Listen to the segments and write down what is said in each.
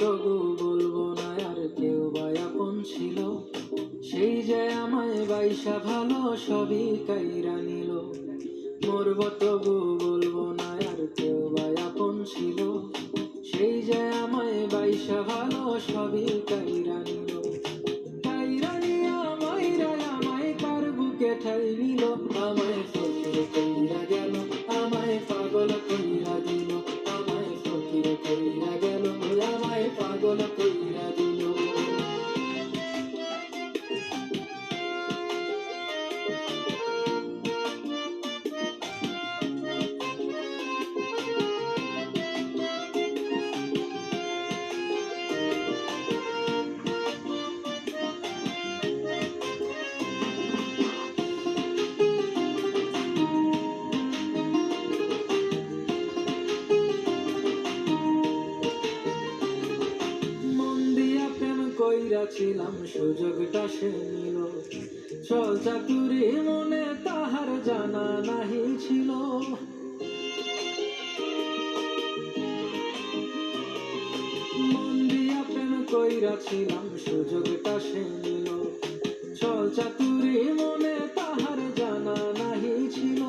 তবু বলব না, আর কেউ বা ছিল। সেই যে আমায় বাইসা ভালো, সবই কাইরা নিল। মরব তবু বলব না, আর কেউ বা ছিল। সেই যে আমায় বাইসা ভালো, সবই কাইরা নিল। কাইরা নিয়া মাইরা আমায় কার বুকে ঠাই নিল? আমায় ফকির কইরা গেল, আমায় পাগল কইরা দিল। আমায় ফকির কইরা গেল পাগল কইরা কইরা কইরাছিলাম সুযোগটা সে নিল। চল চাতুরি মনে তাহার জানা নাহি ছিল। মন দিয়া প্রেম কইরাছিলাম সুযোগটা সে নিল। চল চাতুরি মনে তাহার জানা নাহি ছিল।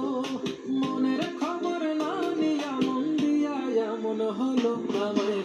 মনের খবর না নিয়া মন দিয়া এমন হলো, আমায়